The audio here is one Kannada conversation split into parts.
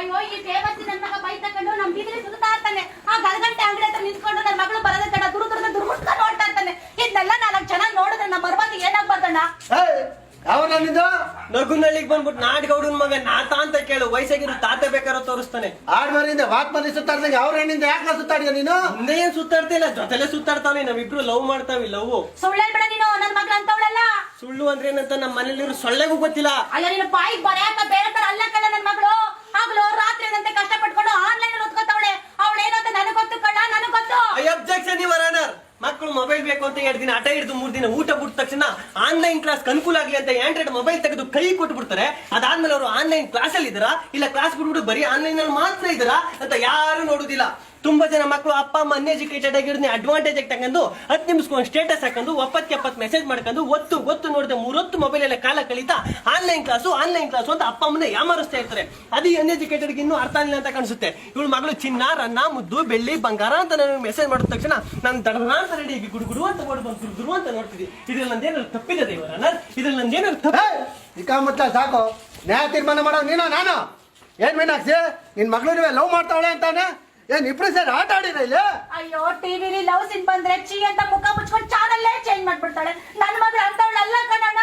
ಅಯ್ಯೋ ಈ ದೇವಸ್ಥಾನ ನನ್ನ ಮಗ ಬೈ ತಕೊಂಡು ನಮ್ ಬೀದಿಲಿ ಸುತ್ತಾ ಇರ್ತಾನೆ ಆ ಗಲಗಂಟೆ ಅಂಗಡಿ ಹತ್ರ ನಿಂತ್ಕೊಂಡು ನನ್ನ ಮಗಳು ಬರದೆ ತಡ ದುರು ದುರ್ಗ ದುರ್ಗುಟ್ಕ ನೋಡ್ತಾ ಇರ್ತಾನೆ ಇದನ್ನೆಲ್ಲ ನಾಲ್ಕು ಜನ ನೋಡಿದ್ರೆ ನಮ್ಮ ಬರುವಾಗ ಏನಾಗ್ಬಾರ್ದಣ್ಣ? ನಿಂದು ನಗುನಳ್ಳಿಗೆ ಬಂದ್ಬಿಟ್ಟು ನಾಡ್ಗೌಡನ್ ಮಗ ನಾತ ಅಂತ ಕೇಳು ವಯಸ್ಸಾಗಿರೋ ತಾತ ಬೇಕಾರೋ ತೋರಿಸ್ತಾನೆ. ಆಡ್ ಮರಿಯಿಂದ ವಾತ್ ಮರಿ ಸುತ್ತಾಡ್ದಂಗೆ ಅವ್ರ ಹೆಣ್ಣಿಂದ ಯಾಕೆ ಸುತ್ತಾಡಿದ ನೀನು? ಮುಂದೆ ಏನ್ ಸುತ್ತಾಡ್ತಿಲ್ಲ ಜೊತೆಲೆ ಸುತ್ತಾಡ್ತಾವೆ ನಾವಿಬ್ರು ಲವ್ ಮಾಡ್ತಾವಿ ಲವ್. ಸುಳ್ಳು ಹೇಳ್ಬೇಡ ನೀನು ನನ್ನ ಮಗಳು ಅಂತವಳಲ್ಲ. ಸುಳ್ಳು ಅಂದ್ರೆ ಏನಂತ ನಮ್ಮ ಮನೇಲಿರೋ ಸೊಳ್ಳೆಗೂ ಗೊತ್ತಿಲ್ಲ. ಅಲ್ಲ ನೀನು ಬಾಯಿಗೆ ಬರೆಯಾಕ ಬೇರೆ ತರ ಅಲ್ಲ ನನ್ನ ಮಗಳು ಆಗ್ಲೂ ರಾತ್ರಿ ಏನಂತೆ ಕಷ್ಟಪಟ್ಕೊಂಡು ಆನ್ಲೈನ್ ಅಲ್ಲಿ ಓದ್ಕೋತಾವಳೆ ಅವಳು ಏನಂತ ನನಗ್ ಗೊತ್ತು ಕಳ್ಳ ನನಗ್ ಗೊತ್ತು ಐ ಅಬ್ಜೆಕ್ಷನ್ ಇವರ್ ಆನರ್ ಮಕ್ಕಳು ಮೊಬೈಲ್ ಬೇಕು ಅಂತ ಎರಡು ದಿನ ಆಟ ಹಿಡಿದು ಮೂರು ದಿನ ಊಟ ಬಿಟ್ಟ ತಕ್ಷಣ ಆನ್ಲೈನ್ ಕ್ಲಾಸ್ ಅನುಕೂಲ ಆಗಲಿ ಅಂತ ಆಂಡ್ರಾಯ್ಡ್ ಮೊಬೈಲ್ ತೆಗೆದು ಕೈ ಕೊಟ್ಟು ಬಿಡ್ತಾರೆ ಅದಾದ್ಮೇಲೆ ಅವರು ಆನ್ಲೈನ್ ಕ್ಲಾಸ್ ಅಲ್ಲಿ ಇದ್ದಾರಾ? ಇಲ್ಲ ಕ್ಲಾಸ್ ಬಿಟ್ಬಿಟ್ಟು ಬರೀ ಆನ್ಲೈನ್ ಅಲ್ಲಿ ಮಾತ್ರ ಇದ್ದಾರಾ ಅಂತ ಯಾರು ನೋಡುದಿಲ್ಲ. ತುಂಬಾ ಜನ ಮಕ್ಕಳು ಅಪ್ಪ, ಅಮ್ಮ ಅನ್ಎಜುಕೇಟೆಡ್ ಆಗಿರೋದನ್ನ ಅಡ್ವಾಂಟೇಜ್ ಆಗಿ ತಗೊಂಡು ಹತ್ತು ನಿಮಿಷಕ್ಕೆ ಸ್ಟೇಟಸ್ ಹಾಕೊಂಡು ಒಪ್ಪತ್ತು ಎಪ್ಪತ್ತು ಮೆಸೇಜ್ ಮಾಡ್ಕೊಂಡು ಒತ್ತು ಒತ್ತು ನೋಡಿದೆ ಮೂರೊತ್ತು ಮೊಬೈಲ್ ಎಲ್ಲ ಕಾಲ ಕಳೀತಾ ಆನ್ಲೈನ್ ಕ್ಲಾಸು ಆನ್ಲೈನ್ ಕ್ಲಾಸು ಅಂತ ಅಪ್ಪ, ಅಮ್ಮನ ಯಾಮಾರಿಸ್ತಾ ಇರ್ತಾರೆ. ಅದು ಅನ್ಎಜುಕೇಟೆಡ್ ಇನ್ನೂ ಅರ್ಥ ಇಲ್ಲ ಅಂತ ಕಾಣಿಸುತ್ತೆ. ಇವಳು ಮಗಳು ಚಿನ್ನ, ರನ್ನ, ಮುದ್ದು, ಬೆಳ್ಳಿ, ಬಂಗಾರ ಅಂತ ನನಗೆ ಮೆಸೇಜ್ ಮಾಡಿದ ತಕ್ಷಣ ನಾನು ದಡನ ಅಂತ ರೆಡಿ ಆಗಿ ಗುಡು ಗುಡು ಅಂತ ಓಡ್ ಬಂದು ಗುರು ಅಂತ ನೋಡ್ತಿದ್ದೆ. ಇದ್ರಲ್ಲಿ ನಂದೇನಾದ್ರು ತಪ್ಪಿದೆ ದೇವರ? ಇದ್ರಲ್ಲಿ ನಂದೇನಾದ್ರು ತಪ್ಪ ಸಾಕು. ನ್ಯಾಯ ತೀರ್ಮಾನ ಮಾಡೋ ನೀನು, ನಾನು? ಏನ್ ಮೀನಾಕ್ಷಿ? ನಿನ್ ಮಗಳು ಲವ್ ಮಾಡ್ತಾವಳೆ ಅಂತಾನೆ? ಏನ್ ಇಬ್ರು ಸೇರಿ ಆಟ ಆಡಿರ ಇಲ್ಲಿ? ಅಯ್ಯೋ ಟಿವಿಲಿ ಲವ್ ಸಿನ್ ಬಂದ್ರೆ ಚಿ ಅಂತ ಮುಖ ಮುಚ್ಕೊಂಡು ಚಾನಲ್ ಚೇಂಜ್ ಮಾಡ್ಬಿಡ್ತಾಳೆ. ನನ್ನ ಮಗಳು ಅಂತವಳಲ್ಲ ಕಣಣ್ಣ.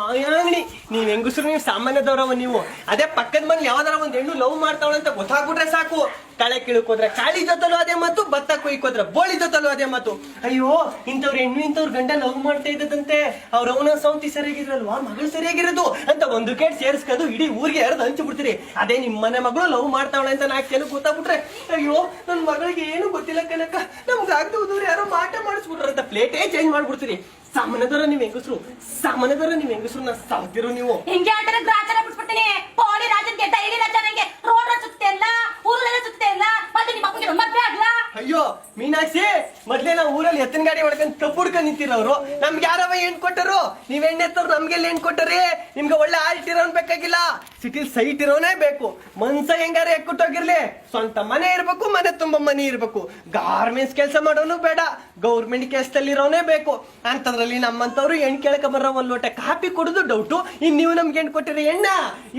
ಮಾಯಾಂಗಣಿ ನೀವ್ ಹೆಂಗಸರು ನೀವು ಸಾಮಾನ್ಯದವ್ರವ ನೀವು. ಅದೇ ಪಕ್ಕದ ಮನೇಲಿ ಯಾವ್ದಾರ ಒಂದ್ ಹೆಣ್ಣು ಲವ್ ಮಾಡ್ತಾವಳ ಅಂತ ಗೊತ್ತಾಗ್ಬಿಟ್ರೆ ಸಾಕು. ಕಳೆ ಕಿಳಕೋದ್ರೆ ಕಾಳಿ ಜೊತಲು ಅದೇ ಮಾತು, ಭತ್ತ ಬೋಳಿ ಜೊತಲು ಅದೇ ಮಾತು. ಅಯ್ಯೋ, ಇಂಥವ್ರ ಹೆಣ್ಣು, ಇಂಥವ್ರ ಗಂಡ ಲವ್ ಮಾಡ್ತಾ ಇದ್ದದಂತೆ ಅವ್ರ ಅವನ ಸೌಂತಿ ಸರಿಯಾಗಿರಲ್ವಾ? ಮಗಳು ಸರಿಯಾಗಿರೋದು ಅಂತ ಒಂದು ಕೇಟ್ ಸೇರಿಸ್ಕೊಂಡು ಇಡೀ ಊರಿಗೆ ಹರಿದು ಹಂಚಿ ಬಿಡ್ತೀರಿ. ಅದೇ ನಿಮ್ಮ ಮನೆ ಮಗಳು ಲವ್ ಮಾಡ್ತಾವಳೆ ಅಂತ ನಾಲ್ಕು ಜನ ಗೊತ್ತಾಗ್ಬಿಟ್ರೆ, ಅಯ್ಯೋ ನನ್ನ ಮಗಳಿಗೆ ಏನು ಗೊತ್ತಿಲ್ಲ ಕನಕ ನಮ್ಗೆ ಆಗದೆ ಹೋದವ್ರು ಯಾರೋ ಮಾಟ ಮಾಡಿಸ್ಬಿಟ್ರ ಅಂತ ಪ್ಲೇಟೇ ಚೇಂಜ್ ಮಾಡ್ಬಿಡ್ತೀರಿ. ಸಾಮಾನ್ಯದವ್ರ ನೀವು ಹೆಂಗಸ್ರು? ಸಾಮಾನ್ಯದವ್ರ ನೀವು ಹೆಂಗಸ್ರು ನಾ ಸಾವ್ತಿರೋ ನೀವು? ಹಿಂಗೆ ಗ್ರಾಚಾರ ಬಿಟ್ಬಿಡ್ತೀನಿ ಪೋಳಿ ರಾಜನ್ಗೆ ಡೈಲಿ ರಾಜ ನಂಗೆ ರೋಡ್ ಸುತ್ತೆ ಇಲ್ಲ ಊರಲ್ಲೆಲ್ಲ ಸುತ್ತೆ ಇಲ್ಲ ಮತ್ತೆ ನಿಮ್ಮ ಅಪ್ಪಗೆ ಮದ್ವೆ ಆಗ್ಲಾ ಅಯ್ಯೋ, ಮೀನಾಕ್ಷಿ, ಮೊದ್ಲೇ ನಾವು ಊರಲ್ಲಿ ಎತ್ತಿನ ಗಾಡಿ ಹೊಡ್ಕೊಂಡ್ ಹುಡ್ಕೊಂಡ್ ನಿಂತಿರೋರು ನಮ್ಗೆ ಯಾರವ ಹೆಣ್ ಕೊಟ್ಟರು? ನೀವ್ ಎಣ್ಣೆ ಎತ್ತವ್ರು ನಮ್ಗೆಲ್ಲ ಹೆಣ್ ಕೊಟ್ಟರಿ? ನಿಮ್ಗೆ ಒಳ್ಳೆ ಆಲ್ಟ್ ಇರೋನ್ ಬೇಕಾಗಿಲ್ಲ. ಸಿಟಿಲ್ ಸೈಟ್ ಇರೋನೇ ಬೇಕು. ಮನ್ಸ ಹೆಂಗಾರ ಎಕ್ಕುಟ್ಟೋಗಿರ್ಲಿ ಸ್ವಂತ ಮನೆ ಇರ್ಬೇಕು, ಮನೆ ತುಂಬಾ ಮನೆ ಇರ್ಬೇಕು. ಗಾರ್ಮೆಂಟ್ಸ್ ಕೆಲಸ ಮಾಡೋನು ಬೇಡ. ಗೌರ್ಮೆಂಟ್ ಕೆಲಸದಲ್ಲಿ ಇರೋನೇ ಬೇಕು. ಅಂತದ್ರಲ್ಲಿ ನಮ್ಮಂತವ್ರು ಹೆಣ್ ಕೇಳಕ ಬರೋ ಒಂದ್ ಲೋಟ ಕಾಪಿ ಕೊಡುದು ಡೌಟು ಇನ್ ನೀವು ನಮ್ಗೆ ಹೆಣ್ ಕೊಟ್ಟಿರಿ ಎಣ್ಣ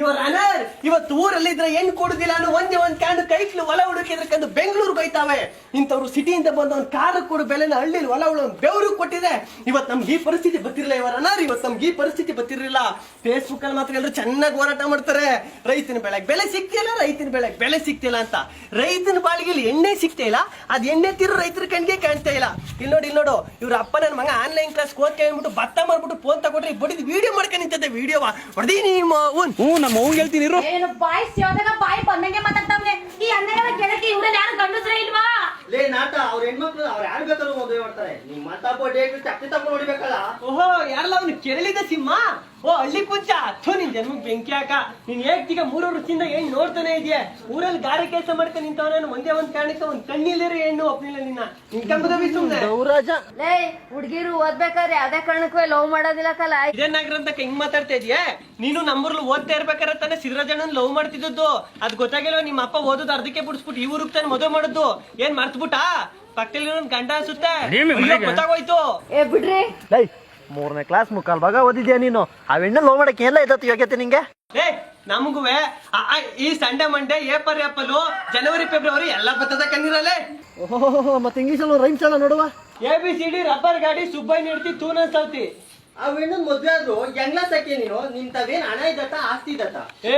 ಇವರ ಅನರ್, ಇವತ್ತು ಊರಲ್ಲಿ ಇದ್ರೆ ಹೆಣ್ ಕೊಡುದಿಲ್ಲ ಅನ್ನೋ ಒಂದೇ ಒಂದ್ ಕ್ಯಾಂಡ್ ಕೈಕ್ಲು ಹೊಲ ಹುಡುಕಿದ್ರಕಂದು ಬೆಂಗಳೂರು ಬೈತಾವೆ ಇಂಥವ್ರು ಸಿಟಿಯಿಂದ ಬಂದ ಒಂದು ಕಾರ ಕೊಡು ಬೆಲೆನ ಹಳ್ಳಿಲಿ ಹೊಲ ಒಂದು ಬೆವರು ಕೊಟ್ಟಿದೆ. ಇವತ್ತು ನಮ್ಗೆ ಈ ಪರಿಸ್ಥಿತಿ ಬರ್ತಿರಲಿಲ್ಲ ಇವರ ಅನಾರ್ ಇವತ್ತು ನಮ್ಗೆ ಈ ಪರಿಸ್ಥಿತಿ ಬರ್ತಿರಲಿಲ್ಲ. ಫೇಸ್ಬುಕ್ ಅಲ್ಲಿ ಮಾತ್ರ ಎಲ್ಲರೂ ಚೆನ್ನಾಗಿ ಹೋರಾಟ ಮಾಡ್ತಾರೆ. ರೈತನ ಬೆಳೆಗೆ ಬೆಲೆ ಸಿಕ್ತಿಲ್ಲ ರೈತನ ಬೆಳೆಗೆ ಬೆಲೆ ಸಿಕ್ತಿಲ್ಲ ಅಂತ. ರೈತನ ಬಾಳಿಗೆ ಎಣ್ಣೆ ಸಿಗ್ತಾ ಇಲ್ಲ. ಅದ್ ಎಣ್ಣೆ ತಿರು ರೈತರ ಕಣ್ಗೆ ಕಾಣ್ತಾ ಇಲ್ಲ. ಇಲ್ಲಿ ನೋಡಿ ಇಲ್ಲಿ ನೋಡು. ಇವ್ರ ಅಪ್ಪ ನನ್ನ ಮಗ ಆನ್ಲೈನ್ ಕ್ಲಾಸ್ ಕೇಳ್ಬಿಟ್ಟು ಭತ್ತ ಮಾಡ್ಬಿಟ್ಟು ಫೋನ್ ತಗೊಂಡ್ರೆ ಬಡಿದ್ ವಿಡಿಯೋ ಮಾಡ್ಕೊಂಡು ನಿಂತದೆ ವಿಡಿಯೋ ಹೊಡೆದಿ ನಿಮ್ಮ ಹ್ಞೂ ನಮ್ಮ ಅವ್ನ್ ಹೇಳ್ತೀನಿ ಇರು. ಏನು ಬಾಯಿ ಸಿಯೋದಾಗ ಬಾಯಿ ಬಂದಂಗೆ ಮಾತಾಡ್ತಾವ್ನೆ. ಈ ಅನ್ನ ಗೆಳತಿ ಇವ್ರಲ್ಲಿ ಯಾರು ಗಂಡಸ್ರೇ ಇಲ್ವಾ? ಲೇ, ನಾಟ, ಅವ್ರ ಹೆಣ್ಮಕ್ಳು, ಅವ್ರು ಯಾರು ಬೇಕಾದ್ರೂ ಮದುವೆ ಮಾಡ್ತಾರೆ ನಿಮ್ಮ ಮಾತಾಡ್ಬೋ ಡೇಟ್ ಚಪ್ಪಿ ತಗೊಂಡು ನೋಡಿಬೇಕಲ್ಲ ಓಹೋ, ಯಾರಲ್ಲ ಅವ್ನು ಕೆರಳಿದ ಸಿಂಹ? ಓ ಅಲ್ಲಿ ಕುಂಚ ಥು ನಿನ್ ಜನ್ಮಕ್ ಬೆಂಕಿ ಹಾಕ. ನೀನ್ ಹೇಳ್ತೀಗ ಮೂರು ರುಚಿಯಿಂದ ಏನ್ ನೋಡ್ತಾನೆ ಇದೆಯಾ? ಊರಲ್ಲಿ ಗಾರೆ ಕೆಲಸ ಮಾಡ್ಕೊಂಡು ನಿಂತವನ ಒಂದೇ ಒಂದ್ ಕಾರಣಕ್ಕೆ ಒಂದ್ ಕಣ್ಣಿಲ್ಲಿರೋ ಹೆಣ್ಣು ಒಪ್ನಿಲ್ಲ ನಿನ್ನ. ನಿನ್ ಕಂಬದ ಬಿ ಸುಮ್ನೆ. ಲೇ ಹುಡ್ಗಿರು ಓದ್ಬೇಕಾದ್ರೆ ಯಾವ್ದೇ ಕಾರಣಕ್ಕೂ ಲವ್ ಮಾಡೋದಿಲ್ಲ ಕಲ ಇದೇನಾಗ್ರ ಅಂತ ಹೆಂಗ್ ಮಾತಾಡ್ತಾ ಇದೀಯ? ನೀನು ನಮ್ಮೂರ್ಲು ಓದ್ತಾ ಇರ್ಬೇಕಾದ್ರೆ ತಾನೆ ಸಿದ್ದರಾಜಣ್ಣನ್ ಲವ್ ಮಾಡ್ತಿದ್ದದ್ದು. ಅದ್ ಗೊತ್ತಾಗಿಲ್ವ ನಿಮ್ಮ ಅಪ್ಪ ಓದೋದು ಅರ್ಧಕ್ಕೆ ಬಿಡಿಸ್ಬಿಟ್ಟು ಈ ಊರಿಗೆ ತಾನೆ ಮದುವೆ ಮಾಡೋದು. ಏನ್ ಮರ್ತ್ಬಿಟ್ಟ? ಪಕ್ಕದಲ್ಲಿ ಒಂದ್ ಗಂಡ ಅನ್ಸುತ್ತೆ? ಗೊತ್ತಾಗೋಯ್ತು. ಏ ಬಿಡ್ರಿ. ಲೈ. ಮೂರನೇ ಕ್ಲಾಸ್ ಮುಕ್ಕಾಲ್ ಭಾಗ ಓದಿದ್ಯಾ ನೀನು? ಆ ಹೆಣ್ಣು ಲವ್ ಮಾಡಕ್ಕೆ ಎಲ್ಲ ಇದ್ದತ್ತು ಯೋಗ್ಯತೆ ನಿಂಗೆ? ಏ ನಮಗುವೆ ಈ ಸಂಡೆ ಮಂಡೆ ಏಪರ್ ಏಪ್ರಿಲ್ ಜನವರಿ ಫೆಬ್ರವರಿ ಎಲ್ಲ ಬರ್ತದ ಕಣ್ಣಿರಲ್ಲೇ? ಓಹೋ ಮತ್ತೆ ಇಂಗ್ಲೀಷಲ್ಲಿ ರೈಮ್ಸ್ ಎಲ್ಲ ನೋಡುವ? A B C D rubber ಗಾಡಿ ಸುಬ್ಬೈ ನೀಡ್ತಿ ತೂನ ಸೌತಿ ಹೆಣ್ಣನ್ ಮದ್ವೆ ಆದ್ರು ಹೆಂಗ್ಲ ಸಕ್ಕೆ ನೀನು? ನಿನ್ ತಾವೇನ್ ಹಣ ಇದ್ದತ್ತ ಆಸ್ತಿ ಇದ್ದತ್ತ ಏ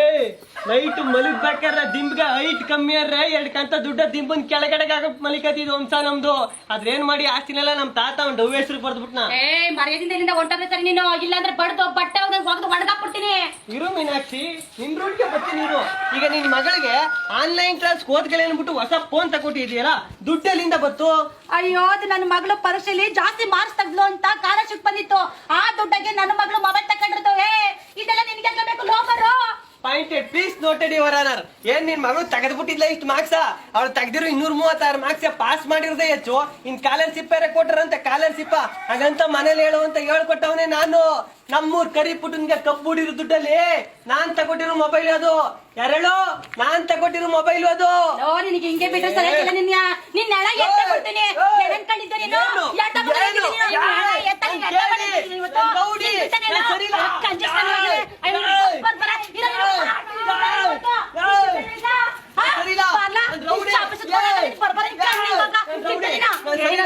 ನೈಟ್ ಮಲಗ್ಬೇಕಾರ ದಿಂಬ್ಗೆ ಹೈಟ್ ಕಮ್ಮಿ ಅರ್ರೆ ಎರಡ್ ಕಂತ ದುಡ್ಡ ದಿಂಬನ್ ಕೆಳಗಡೆ ಆಗಕ್ ಮಲಿಕತ್ತಿದ್ ವಂಶ ನಮ್ದು. ಅದ್ರೇನ್ ಮಾಡಿ ಆಸ್ತಿನೆಲ್ಲ ನಮ್ ತಾತ ಅವ್ನ್ ಡವ್ ಹೆಸರು ಬರ್ದ್ಬಿಟ್ನ? ಏ ಮರ್ಯಾದಿಂದ ಇಲ್ಲಿಂದ ಸರಿ ನೀನು. ಇಲ್ಲಾಂದ್ರೆ ಬಡ್ದು ಬಟ್ಟೆ ಒಗ್ದು ಒಣಗಾಕ್ಬಿಡ್ತೀನಿ. ಇರು ಮೀನಾಕ್ಷಿ ನಿನ್ ರೂಟ್ಗೆ ಬರ್ತೀನಿ ನೀನು ಈಗ ನಿನ್ ಮಗಳಿಗೆ ಆನ್ಲೈನ್ ಕ್ಲಾಸ್ ಓದ್ಗಳೇನ್ಬಿಟ್ಟು ಹೊಸ ಫೋನ್ ತಗೊಟ್ಟಿದ್ಯಲ್ಲ ದುಡ್ಡೆಲ್ಲಿಂದ ಬತ್ತು? ಅಯ್ಯೋ, ಅದು ನನ್ನ ಮಗಳು ಪರೀಕ್ಷೆಯಲ್ಲಿ ಜಾಸ್ತಿ ಮಾರ್ಕ್ಸ್ ತೆಗ್ದು ಅಂತ ಕಾಲರ್ಶಿಪ್ ಬಂದಿತ್ತು. ಆ ದುಡ್ಡಗೆ ನನ್ನ ಮಗಳು ಮೊಬೈಲ್ ಏ, ಇದೆಲ್ಲ ನಿನ್ಗೆ ಬೇಕು, ಲೋಕರು? Pointed please noted your honour ಏನ್ ನಿನ್ ಮಗಳು ತೆಗೆದ್ಬಿಟ್ಟಿದ್ಲ ಇಷ್ಟು ಮಾರ್ಕ್ಸ್ ಅವ್ಳು ತೆಗ್ದಿರೋ ಇನ್ನೂರ್ ಮೂವತ್ತಾರು ಮಾರ್ಕ್ಸ್ ಪಾಸ್ ಮಾಡಿರೋದೇ ಹೆಚ್ಚು. ಇನ್ ಕಾಲರ್ಶಿಪ್ ಬೇರೆ ಕೊಟ್ರಂತೆ ಕಾಲರ್ಶಿಪ್ ಹಾಗಂತ ಮನೇಲಿ ಹೇಳುವಂತ ಹೇಳ್ಕೊಟ್ಟವನೇ ನಾನು. ನಮ್ಮೂರ್ ಕರಿ ಪುಟನ್ಗೆ ಹುಡಿರೋ ದುಡ್ಡಲ್ಲಿ ನಾನ್ ತಗೊಂಡಿರೋ ಮೊಬೈಲ್ ಅದು. ಯಾರೇಳು? ನಾನ್ ತಗೊಟ್ಟಿರೋ ಮೊಬೈಲ್ ಅದು. ನಿನಗೆ ಹಿಂಗೆ ಬಿಟ್ಟು ಸರಿಯಾಗಿಲ್ಲ ನಿನ್ನ ನಿನ್ನ ಎಳ ಎತ್ತ ಕೊಡ್ತೀನಿ.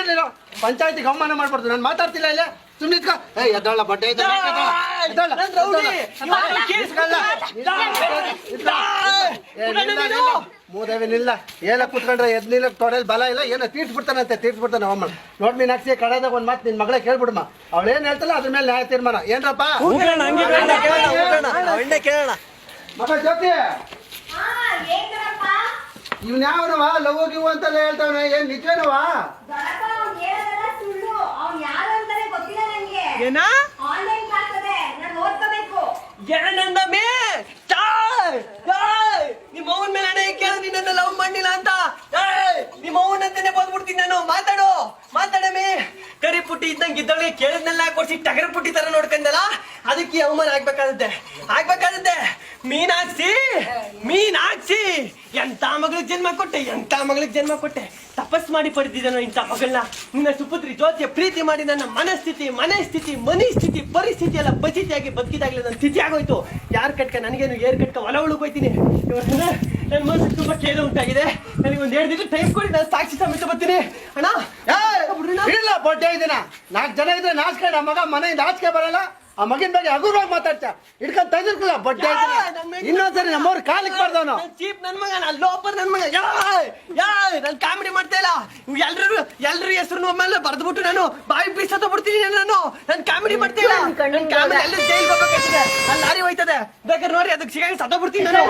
ಇರ್ಲಿಲ್ಲ ಪಂಚಾಯತಿಗೆ ಅವಮಾನ ಮಾಡ್ಬಾರ್ದು ನಾನು ಮಾತಾಡ್ತಿಲ್ಲ ಇಲ್ಲ. ಸುಮ್ಮನೆ ಇದ್ಕೋ. ಏ ಎದ್ದಾಳ ಬಟ್ಟೆ ಎದ್ದೋಳ, ನಾನ್ ಇದ್ಕೋ, ಏ, ನಿಲ್ಲ, ನಿಲ್ಲ. ಮೂದೇವಿ ನಿಲ್ಲ. ಏನ ಕುತ್ಕೊಂಡ್ರೆ ಎದ್ ನಿಲ್ಲ ತೊಡೆಲ್ ಬಲ ಇಲ್ಲ. ಏನೋ ತೀರ್ಸ್ಬಿಡ್ತಾನಂತೆ ತೀರ್ಸ್ಬಿಡ್ತಾನೆ ಅವಮ್ಮ ನೋಡ್ ಮೀನಾಕ್ಷಿ ಕಡೆದಾಗ ಒಂದ್ ಮಾತು ನಿನ್ ಮಗಳೇ ಕೇಳ್ಬಿಡಮ್ಮ ಅವಳು ಏನ್ ಹೇಳ್ತಲ್ಲ ಅದ್ರ ಮೇಲೆ ನ್ಯಾಯ ತೀರ್ಮಾನ. ಏನ್ರಪ್ಪ? ಎಣ್ಣೆ ಕೇಳೋಣ ಮಗ ಜ್ಯೋತಿ. ಇವ್ನ ಯಾವನವ? ಲವ್ ಗಿವ್ ಅಂತ ಹೇಳ್ತಾವ್ ಏನ್ ನಿಜವೇನವ? ಏನ? ಏನಂದ ಮೇ ನಿಮ್ಮ ಅವನ ಮೇಲೆ ಹಣೆ ಕೇಳ ನಿನ್ನ ಲವ್ ಮಾಡಿಲ್ಲ ಅಂತ. ಏಯ್, ನಿಮ್ಮ ಅವನ ಅಂತಾನೆ ಬಂದ್ಬಿಡ್ತೀನಿ ನಾನು. ಮಾತಾಡು ಮಾತಾಡಮೇ ಕರಿ ಪುಟ್ಟಿ ಇದ್ದಂಗೆ ಇದ್ದವಳಿಗೆ ಕೇಳಿದ್ನೆಲ್ಲ ಕೊಡ್ಸಿ ಟಗರ ಪುಟ್ಟಿ ತರ ನೋಡ್ಕಂದಲ್ಲ ಅದಕ್ಕೆ ಅವಮಾನ ಆಗ್ಬೇಕಾಗುತ್ತೆ. ಆಗ್ಬೇಕಾಗುತ್ತೆ. ಮೀನಾಕ್ಷಿ ಮೀನಾಕ್ಷಿ. ಎಂತ ಮಗಳಿಗೆ ಜನ್ಮ ಕೊಟ್ಟೆ ಎಂತ ಮಗಳಿಗೆ ಜನ್ಮ ಕೊಟ್ಟೆ? ತಪಸ್ ಮಾಡಿ ಪಡೆದಿದ್ದಾನೋ ಇಂಥ ಮಗಳನ್ನ? ನಿನ್ನ ಸುಪುತ್ರಿ ಜ್ಯೋತಿಯ ಪ್ರೀತಿ ಮಾಡಿ ನನ್ನ ಮನಸ್ಥಿತಿ ಮನಸ್ಥಿತಿ ಮನಿಸ್ಥಿತಿ ಪರಿಸ್ಥಿತಿ ಎಲ್ಲ ಬಚಿತಿಯಾಗಿ ಬದುಕಿದಾಗಲಿ ನನ್ನ ಸ್ಥಿತಿ ಆಗೋಯ್ತು. ಯಾರ್ ಕಟ್ಕ? ನನಗೇನು ಏರ್ ಕಟ್ಕ? ಒಲ ಉಳ್ಕೋಯ್ತೀನಿ ನನ್ನ ಮನಸ್ಸು ತುಂಬಾ ಖೇದ ಉಂಟಾಗಿದೆ. ನನಗೆ ಒಂದು ಎರಡು ದಿನ ಟೈಮ್ ಕೊಡಿ ನಾನು ಸಾಕ್ಷಿ ಸಮೇತ ಬರ್ತೀನಿ. ಅಣ್ಣ. ಇಲ್ಲ ಬೊಡ್ಡೆ ಇದೀನ ನಾಲ್ಕು ಜನ ಇದ್ರೆ ನಮ್ಮ ಮಗ ಮನೆಯಿಂದ ಆಚೆಗೆ ಬರಲ್ಲ. ಆ ಮಗಿನ ಬಗ್ಗೆ ಹಗುರವಾಗಿ ಮಾತಾಡ್ತಾ. ಹಿಡ್ಕೊಂಡ್ ತೆಗೆದಿರ್ಕಲ್ಲ ಬಡ್ಡೆ ಇನ್ನೊಂದ್ಸರಿ ನಮ್ಮವ್ರ ಕಾಲಿಗೆ ಬರ್ದವನು. ಚೀಪ್ ನನ್ ಮಗ? ನಾನು ಲೋಪರ್ ನನ್ ಮಗ. ಯಾಯ್ ಯಾಯ್ ನಾನು ಕಾಮಿಡಿ ಮಾಡ್ತಾ ಇಲ್ಲ. ಎಲ್ರು ಎಲ್ರು ಹೆಸರು ಮೇಲೆ ಬರ್ದ್ಬಿಟ್ಟು ನಾನು ಬಾಯಿ ಪೀಸ್ ಬಿಡ್ತೀನಿ ನಾನು. ನಾನು ಕಾಮಿಡಿ ಮಾಡ್ತಾ ಇಲ್ಲ. ನನ್ ಕಾಮಿಡಿ ಅಲ್ಲಿ ಜೈಲ್ ಹೋಗ್ಬೇಕಾಗ್ತದೆ ಅಲ್ಲಿ ಲಾರಿ ಹೋಯ್ತದೆ. ಬೇಕಾದ್ರೆ ನೋಡಿ ಅದಕ್ಕೆ ಸಿಗಾಗಿ ಸತ್ತ ಬಿಡ್ತೀನಿ ನಾನು